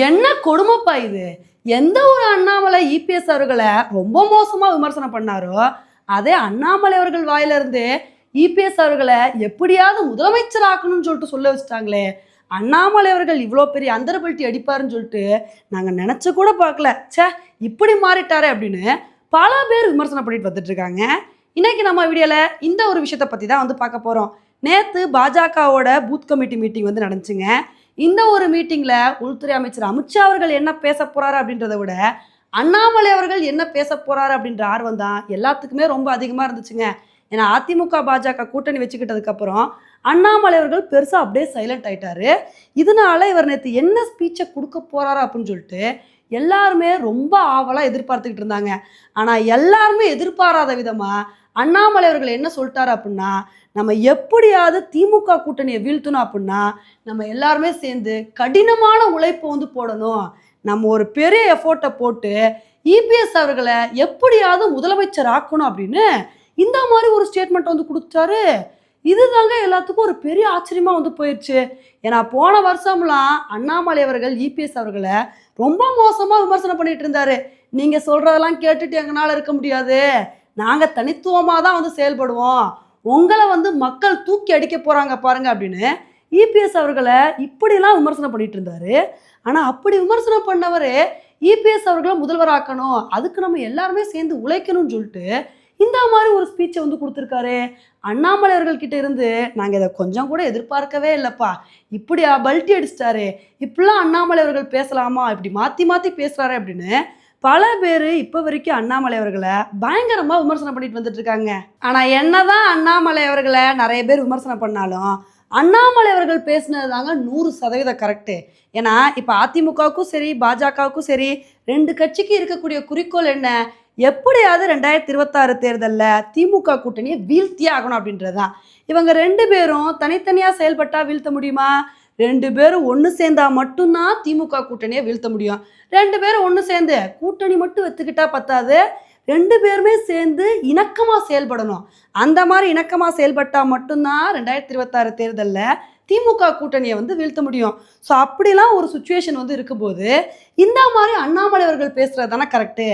என்ன கொடுமைப்பா இது? எந்த ஒரு அண்ணாமலை இபிஎஸ் அவர்களை ரொம்ப மோசமாக விமர்சனம் பண்ணாரோ அதே அண்ணாமலை அவர்கள் வாயிலிருந்து இபிஎஸ் அவர்களை எப்படியாவது முதலமைச்சர் ஆக்கணும்னு சொல்லிட்டு சொல்ல வச்சுட்டாங்களே அண்ணாமலை அவர்கள் இவ்வளோ பெரிய அந்தரபல்ட்டி அடிப்பாருன்னு சொல்லிட்டு நாங்கள் நினச்சி கூட பார்க்கல. ச்சே இப்படி மாறிட்டாரு அப்படின்னு பல பேர் விமர்சனம் பண்ணிட்டு வந்துட்டு இருக்காங்க இன்னைக்கு நம்ம வீடியோவில் இந்த ஒரு விஷயத்தை பற்றி தான் வந்து பார்க்க போகிறோம் நேற்று பாஜகவோட பூத் கமிட்டி மீட்டிங் வந்து நடந்துச்சுங்க. இந்த ஒரு மீட்டிங்கில் உள்துறை அமைச்சர் அமித்ஷா அவர்கள் என்ன பேச போகிறாரு அப்படின்றத விட அண்ணாமலை அவர்கள் என்ன பேச போகிறாரு அப்படின்ற ஆர்வம் தான் எல்லாத்துக்குமே ரொம்ப அதிகமாக இருந்துச்சுங்க. ஏன்னா அதிமுக பாஜக கூட்டணி வச்சுக்கிட்டதுக்கப்புறம் அண்ணாமலை அவர்கள் பெருசாக அப்படியே சைலண்ட் ஆயிட்டாரு. இதனால இவர் நேற்று என்ன ஸ்பீச்சை கொடுக்க போகிறாரு அப்படின்னு சொல்லிட்டு எல்லாருமே ரொம்ப ஆவலாக எதிர்பார்த்துக்கிட்டு இருந்தாங்க. ஆனால் எல்லாருமே எதிர்பாராத விதமாக அண்ணாமலை அவர்கள் என்ன சொல்லிட்டாரு அப்படின்னா நம்ம எப்படியாவது திமுக கூட்டணியை வீழ்த்தணும் அப்படின்னா நம்ம எல்லாருமே சேர்ந்து கடினமான உழைப்பை வந்து போடணும். நம்ம ஒரு பெரிய எஃபோர்ட்டை போட்டு இபிஎஸ் அவர்களை எப்படியாவது முதலமைச்சர் ஆக்கணும் அப்படின்னு இந்த மாதிரி ஒரு ஸ்டேட்மெண்ட் வந்து கொடுத்தாரு. இதுதாங்க எல்லாத்துக்கும் ஒரு பெரிய ஆச்சரியமா வந்து போயிடுச்சு ஏன்னா போன வருஷம்லாம் அண்ணாமலை அவர்கள் இபிஎஸ் அவர்களை ரொம்ப மோசமா விமர்சனம் பண்ணிட்டு இருந்தாரு. நீங்க சொல்றதெல்லாம் கேட்டுட்டு எங்களால் இருக்க முடியாது. நாங்க தனித்துவமா தான் வந்து செயல்படுவோம். உங்களை வந்து மக்கள் தூக்கி அடிக்க போகிறாங்க பாருங்க அப்படின்னு இபிஎஸ் அவர்களை இப்படிலாம் விமர்சனம் பண்ணிட்டு இருந்தாரு. ஆனால் அப்படி விமர்சனம் பண்ணவர் இபிஎஸ் அவர்களை முதல்வராக்கணும். அதுக்கு நம்ம எல்லாருமே சேர்ந்து உழைக்கணும்னு சொல்லிட்டு இந்த மாதிரி ஒரு ஸ்பீச்சை வந்து கொடுத்துருக்காரு. அண்ணாமலை அவர்கள்கிட்ட இருந்து நாங்கள் இதை கொஞ்சம் கூட எதிர்பார்க்கவே இல்லைப்பா. இப்படி பல்ட்டி அடிச்சிட்டாரு. இப்படிலாம் அண்ணாமலை அவர்கள் பேசலாமா? இப்படி மாற்றி மாற்றி பேசுகிறாரு அப்படின்னு பல பேர் இப்போ வரைக்கும் அண்ணாமலை அவர்களை பயங்கரமாக விமர்சனம் பண்ணிட்டு வந்துட்டு இருக்காங்க ஆனால் என்னதான் அண்ணாமலை அவர்களை நிறைய பேர் விமர்சனம் பண்ணாலும் அண்ணாமலை அவர்கள் பேசினது தாங்க நூறு சதவீதம் கரெக்டு ஏன்னா இப்போ அதிமுகவுக்கும் சரி பாஜகவுக்கும் சரி ரெண்டு கட்சிக்கு இருக்கக்கூடிய குறிக்கோள் என்ன? எப்படியாவது ரெண்டாயிரத்தி இருபத்தாறு தேர்தலில் திமுக கூட்டணியை வீழ்த்தியே ஆகணும் அப்படின்றது தான் இவங்க ரெண்டு பேரும் தனித்தனியாக செயல்பட்டால் வீழ்த்த முடியுமா? ரெண்டு பேரும் ஒன்று சேர்ந்தா மட்டும்தான் திமுக கூட்டணியை வீழ்த்த முடியும். ரெண்டு பேரும் ஒன்று சேர்ந்து கூட்டணி மட்டும் வச்சுக்கிட்டா பத்தாது. ரெண்டு பேருமே சேர்ந்து இணக்கமாக செயல்படணும். அந்த மாதிரி இணக்கமாக செயல்பட்டால் மட்டும்தான் ரெண்டாயிரத்தி இருபத்தாறு தேர்தலில் திமுக கூட்டணியை வந்து வீழ்த்த முடியும். ஸோ அப்படிலாம் ஒரு சுச்சுவேஷன் வந்து இருக்கும்போது இந்த மாதிரி அண்ணாமலை அவர்கள் பேசுகிறது தானே கரெக்டு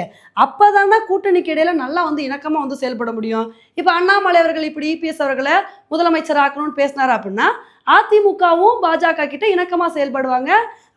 அப்போ தானே கூட்டணிக்கு இடையில நல்லா வந்து இணக்கமாக வந்து செயல்பட முடியும். இப்போ அண்ணாமலை அவர்கள் இப்படி இபிஎஸ் அவர்களை முதலமைச்சர் ஆக்கணும்னு பேசினார் அப்படின்னா அதிமுகவும் பாஜக கிட்ட இணக்கமாக செயல்படுவாங்க.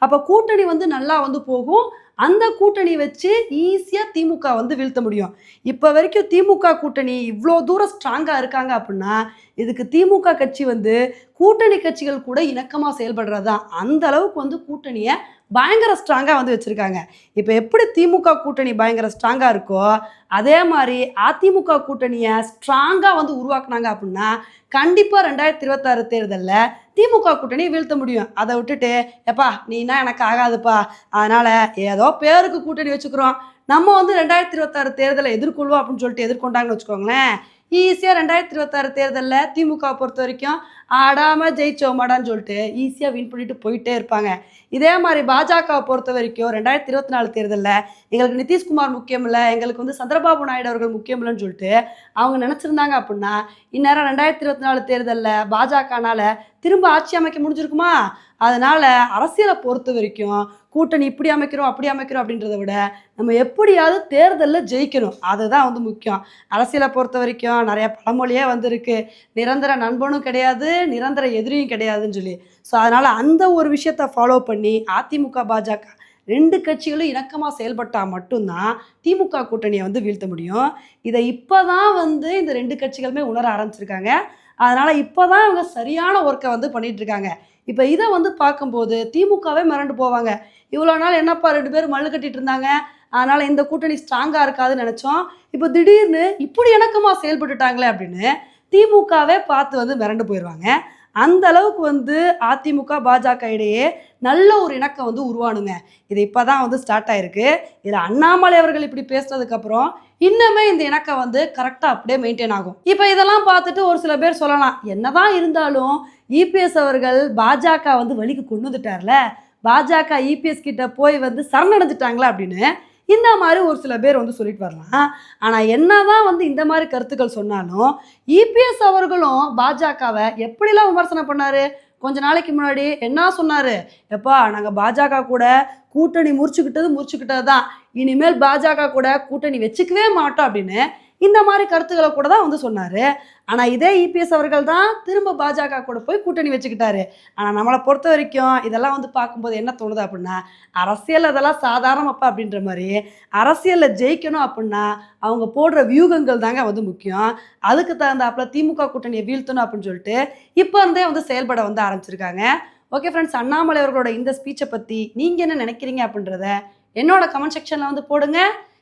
அப்போ கூட்டணி வந்து நல்லா வந்து போகும். அந்த கூட்டணி வச்சு ஈஸியாக திமுக வந்து வீழ்த்த முடியும். இப்போ வரைக்கும் திமுக கூட்டணி இவ்வளோ தூரம் ஸ்ட்ராங்காக இருக்காங்க அப்படின்னா இதுக்கு திமுக கட்சி வந்து கூட்டணி கட்சிகள் கூட இணக்கமாக செயல்படுறது? தான் அந்த அளவுக்கு வந்து கூட்டணியை பயங்கர ஸ்ட்ராங்காக வந்து வச்சுருக்காங்க. இப்போ எப்படி திமுக கூட்டணி பயங்கர ஸ்ட்ராங்காக இருக்கோ அதே மாதிரி அதிமுக கூட்டணியை ஸ்ட்ராங்காக வந்து உருவாக்குனாங்க அப்படின்னா கண்டிப்பாக ரெண்டாயிரத்தி இருபத்தாறு தேர்தலில் திமுக கூட்டணி வீழ்த்த முடியும். அதை விட்டுட்டு எப்பா நீனா எனக்கு ஆகாதுப்பா. அதனால் ஏதோ பேருக்கு கூட்டணி வச்சுக்கிறோம். நம்ம வந்து ரெண்டாயிரத்தி இருபத்தாறு தேர்தலை எதிர்கொள்வோம் அப்படின்னு சொல்லிட்டு எதிர்கொண்டாங்கன்னு வச்சுக்கோங்களேன். ஈஸியாக ரெண்டாயிரத்தி இருபத்தாறு தேர்தலில் திமுக பொறுத்த வரைக்கும் ஆடாமல் ஜெயிச்சோமாடான்னு சொல்லிட்டு ஈஸியாக வின் பண்ணிட்டு போயிட்டே இருப்பாங்க. இதே மாதிரி பாஜகவை பொறுத்த வரைக்கும் ரெண்டாயிரத்தி இருபத்தி நாலு தேர்தலில் எங்களுக்கு நிதிஷ்குமார் முக்கியம் இல்லை எங்களுக்கு வந்து சந்திரபாபு நாயுடு அவர்கள் முக்கியம் இல்லைன்னு சொல்லிட்டு அவங்க நினச்சிருந்தாங்க அப்படின்னா இந்நேரம் ரெண்டாயிரத்தி இருபத்தி நாலு தேர்தலில் பாஜகனால் திரும்ப ஆட்சி அமைக்க முடிஞ்சிருக்குமா? அதனால அரசியலை பொறுத்த வரைக்கும் கூட்டணி இப்படி அமைக்கிறோம் அப்படி அமைக்கிறோம் அப்படின்றத விட நம்ம எப்படியாவது தேர்தலில் ஜெயிக்கணும். அதுதான் வந்து முக்கியம். அரசியலை பொறுத்த வரைக்கும் நிறைய பழமொழியே வந்திருக்கு. நிரந்தர நண்பனும் கிடையாது நிரந்தர எதிரியும் கிடையாதுன்னு சொல்லி. ஸோ அதனால் அந்த ஒரு விஷயத்தை ஃபாலோ பண்ணி அதிமுக பாஜக ரெண்டு கட்சிகளும் இணக்கமாக செயல்பட்டால் மட்டும்தான் திமுக கூட்டணியை வந்து வீழ்த்த முடியும். இதை இப்போ தான் வந்து இந்த ரெண்டு கட்சிகளுமே உணர ஆரம்பிச்சிருக்காங்க. அதனால் இப்போ தான் இவங்க சரியான ஒர்க்கை வந்து பண்ணிகிட்ருக்காங்க இப்போ இதை வந்து பார்க்கும்போது திமுகவே மிரண்டு போவாங்க. இவ்வளோ நாள் என்னப்பா ரெண்டு பேரும் மல்லு கட்டிட்டு இருந்தாங்க? அதனால் இந்த கூட்டணி ஸ்ட்ராங்காக இருக்காதுன்னு நினச்சோம். இப்போ திடீர்னு இப்படி இணக்கமாக செயல்பட்டுட்டாங்களே அப்படின்னு திமுகவே பார்த்து வந்து மிரண்டு போயிடுவாங்க அந்த அளவுக்கு வந்து அதிமுக பாஜக இடையே நல்ல ஒரு இணக்கம் வந்து உருவானுங்க. இது இப்போ தான் வந்து ஸ்டார்ட் ஆயிருக்கு. இதில் அண்ணாமலை அவர்கள் இப்படி பேசுனதுக்கப்புறம் இன்னுமே இந்த இணக்கம் வந்து கரெக்டாக அப்படியே மெயின்டைன் ஆகும். இப்போ இதெல்லாம் பார்த்துட்டு ஒரு சில பேர் சொல்லலாம். என்னதான் இருந்தாலும் இபிஎஸ் அவர்கள் பாஜக வந்து வழிக்கு கொண்டு வந்துட்டார்ல. பாஜக இபிஎஸ் கிட்ட போய் வந்து சரணடைஞ்சிட்டாங்களா அப்படின்னு இந்த மாதிரி ஒரு சில பேர் வந்து சொல்லிட்டு வரலாம். ஆனால் என்னதான் வந்து இந்த மாதிரி கருத்துக்கள் சொன்னாலும் இபிஎஸ் அவர்களும் பாஜகவை எப்படிலாம் விமர்சனம் பண்ணார்? கொஞ்ச நாளைக்கு முன்னாடி என்ன சொன்னார்? எப்பா நாங்கள் பாஜக கூட கூட்டணி முறிச்சுக்கிட்டது முறிச்சுக்கிட்டது தான் இனிமேல் பாஜக கூட கூட்டணி வச்சுக்கவே மாட்டோம் அப்படின்னு இந்த மாதிரி கருத்துக்களை கூட தான் வந்து சொன்னாரு. ஆனா இதே இபிஎஸ் அவர்கள் தான் திரும்ப பாஜக கூட போய் கூட்டணி வச்சுக்கிட்டாரு. ஆனா நம்மளை பொறுத்த வரைக்கும் இதெல்லாம் வந்து பார்க்கும்போது என்ன தோணுது அப்படின்னா அரசியல் அதெல்லாம் சாதாரணமாப்பா அப்படின்ற மாதிரி அரசியல்ல ஜெயிக்கணும் அப்படின்னா அவங்க போடுற வியூகங்கள் தாங்க வந்து முக்கியம். அதுக்கு தகுந்தாப்புல திமுக கூட்டணியை வீழ்த்தணும் அப்படின்னு சொல்லிட்டு இப்போ இருந்தே வந்து செயல்பட வந்து ஆரம்பிச்சிருக்காங்க. ஓகே ஃப்ரெண்ட்ஸ் அண்ணாமலை அவர்களோட இந்த ஸ்பீச்சை பற்றி நீங்கள் என்ன நினைக்கிறீங்க அப்படின்றத என்னோட கமெண்ட் செக்ஷனில் வந்து போடுங்க.